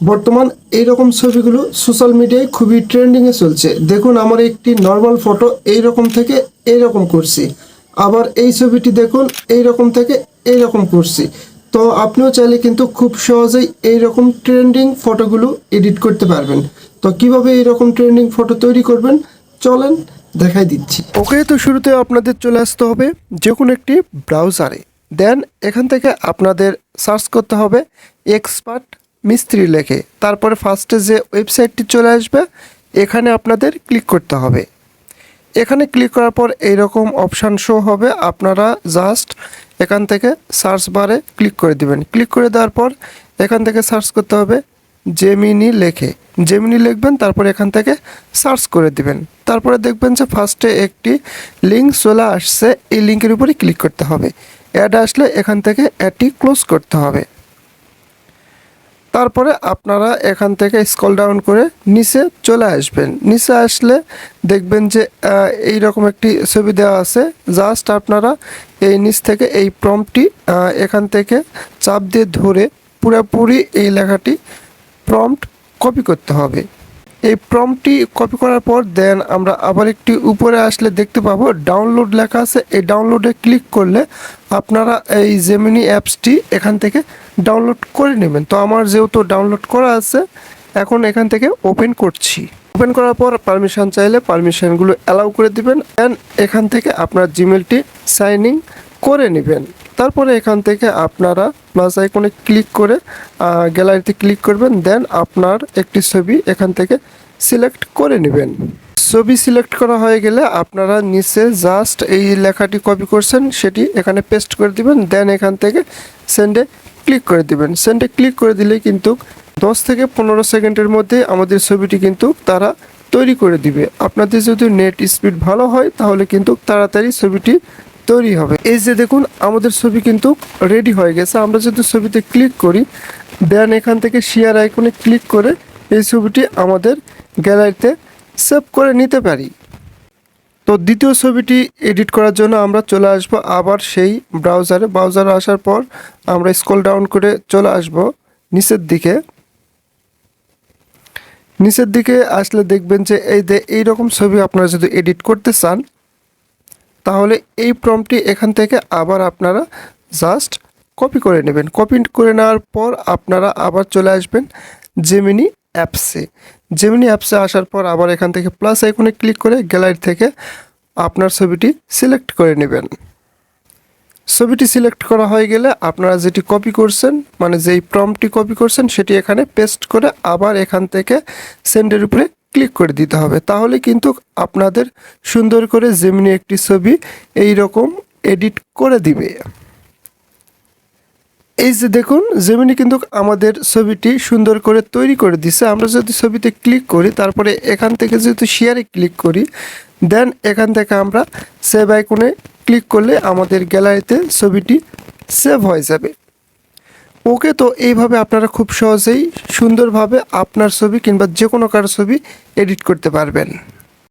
বর্তমান এইরকম ছবিগুলো সোশ্যাল মিডিয়ায় খুবই ট্রেন্ডিংয়ে চলছে। দেখুন, আমার একটি নর্মাল ফটো এইরকম থেকে এইরকম করছি। আবার এই ছবিটি দেখুন, এইরকম থেকে এইরকম করছি। তো আপনিও চাইলে কিন্তু খুব সহজেই এইরকম ট্রেন্ডিং ফটোগুলো এডিট করতে পারবেন। তো কীভাবে এইরকম ট্রেন্ডিং ফটো তৈরি করবেন, চলেন দেখাই দিচ্ছি। ওকে, তো শুরুতে আপনাদের চলে আসতে হবে যে কোনো একটি ব্রাউজারে দেন এখান থেকে আপনাদের সার্চ করতে হবে এক্সপার্ট মিস্ত্রি লেখে। তারপরে ফার্স্টে যে ওয়েবসাইটটি চলে আসবে, এখানে আপনাদের ক্লিক করতে হবে। এখানে ক্লিক করার পর এইরকম অপশান শো হবে। আপনারা জাস্ট এখান থেকে সার্চ বারে ক্লিক করে দিবেন। ক্লিক করে দেওয়ার পর এখান থেকে সার্চ করতে হবে জেমিনি লেখে। জেমিনি লিখবেন, তারপর এখান থেকে সার্চ করে দিবেন। তারপরে দেখবেন যে ফার্স্টে একটি লিঙ্ক চলে আসছে, এই লিঙ্কের উপরে ক্লিক করতে হবে। অ্যাড আসলে এখান থেকে অ্যাডটি ক্লোজ করতে হবে। তারপরে আপনারা এখান থেকে স্কল ডাউন করে নিচে চলে আসবেন। নিচে আসলে দেখবেন যে এই রকম একটি ছবি দেওয়া আছে। জাস্ট আপনারা এই নিচ থেকে এই প্রম্পটি এখান থেকে চাপ দিয়ে ধরে পুরোপুরি এই লেখাটি প্রম্পট কপি করতে হবে। এই প্রম্পটি কপি করার পর দেন আমরা আবার একটি উপরে আসলে দেখতে পাবো ডাউনলোড লেখা আছে। এই ডাউনলোডে ক্লিক করলে আপনারা এই জেমিনি অ্যাপসটি এখান থেকে ডাউনলোড করে নেবেন। তো আমার যেহেতু ডাউনলোড করা আছে, এখন এখান থেকে ওপেন করছি। ওপেন করার পর পারমিশন চাইলে পারমিশনগুলো অ্যালাউ করে দিবেন। দেন এখান থেকে আপনার জিমেলটি সাইন ইন করে নেবেন। তারপরে এখান থেকে আপনারা প্লাস আইকনে ক্লিক করে গ্যালারিতে ক্লিক করবেন দেন আপনার একটি ছবি এখান থেকে সিলেক্ট করে নেবেন। ছবি সিলেক্ট করা হয়ে গেলে আপনারা নিচে জাস্ট এই লেখাটি কপি করছেন, সেটি এখানে পেস্ট করে দিবেন দেন এখান থেকে সেন্ডে ক্লিক করে দিবেন। সেন্ডে ক্লিক করে দিলে কিন্তু দশ থেকে পনেরো সেকেন্ডের মধ্যে আমাদের ছবিটি কিন্তু তারা তৈরি করে দিবে। আপনাদের যদি নেট স্পিড ভালো হয়, তাহলে কিন্তু তাড়াতাড়ি ছবিটি তৈরি হবে। এই যে দেখুন, আমাদের ছবি কিন্তু রেডি হয়ে গেছে। আমরা যদি ছবিতে ক্লিক করি দেন এখান থেকে শেয়ার আইকনে ক্লিক করে এই ছবিটি আমাদের গ্যালারিতে সেভ করে নিতে পারি। তো দ্বিতীয় ছবিটি এডিট করার জন্য আমরা চলে আসব আবার সেই ব্রাউজারে ব্রাউজারে আসার পর আমরা স্ক্রল ডাউন করে চলে আসব নিচের দিকে। নিচের দিকে আসলে দেখবেন যে এই যে এইরকম ছবি আপনারা যদি এডিট করতে চান তাহলে এই প্রম্পটি এখান থেকে আবার আপনারা জাস্ট কপি করে নেবেন। কপি করে নেওয়ার পর আপনারা আবার চলে আসবেন জেমিনি অ্যাপসে জেমিনি অ্যাপসে আসার পর আবার এখান থেকে প্লাস আইকনে ক্লিক করে গ্যালারি থেকে আপনার ছবিটি সিলেক্ট করে নেবেন। ছবিটি সিলেক্ট করা হয়ে গেলে আপনারা যেটি কপি করছেন মানে যেই প্রম্পটি কপি করছেন, সেটি এখানে পেস্ট করে আবার এখান থেকে সেন্ডের উপরে ক্লিক করে দিতে হবে। তাহলে কিন্তু আপনাদের সুন্দর করে যেমনি একটি ছবি এই রকম এডিট করে দিবে। এই যে দেখুন জেমিনি কিন্তু আমাদের ছবিটি সুন্দর করে তৈরি করে দিছে। আমরা যদি ছবিতে ক্লিক করি, তারপরে এখান থেকে যেহেতু শেয়ারে ক্লিক করি দেন এখান থেকে আমরা সেভ আইকনে ক্লিক করলে আমাদের গ্যালারিতে ছবিটি সেভ হয়ে যাবে। ওকে তো এইভাবে আপনারা খুব সহজেই সুন্দরভাবে আপনার ছবি কিংবা যে কোনো কারও ছবি এডিট করতে পারবেন।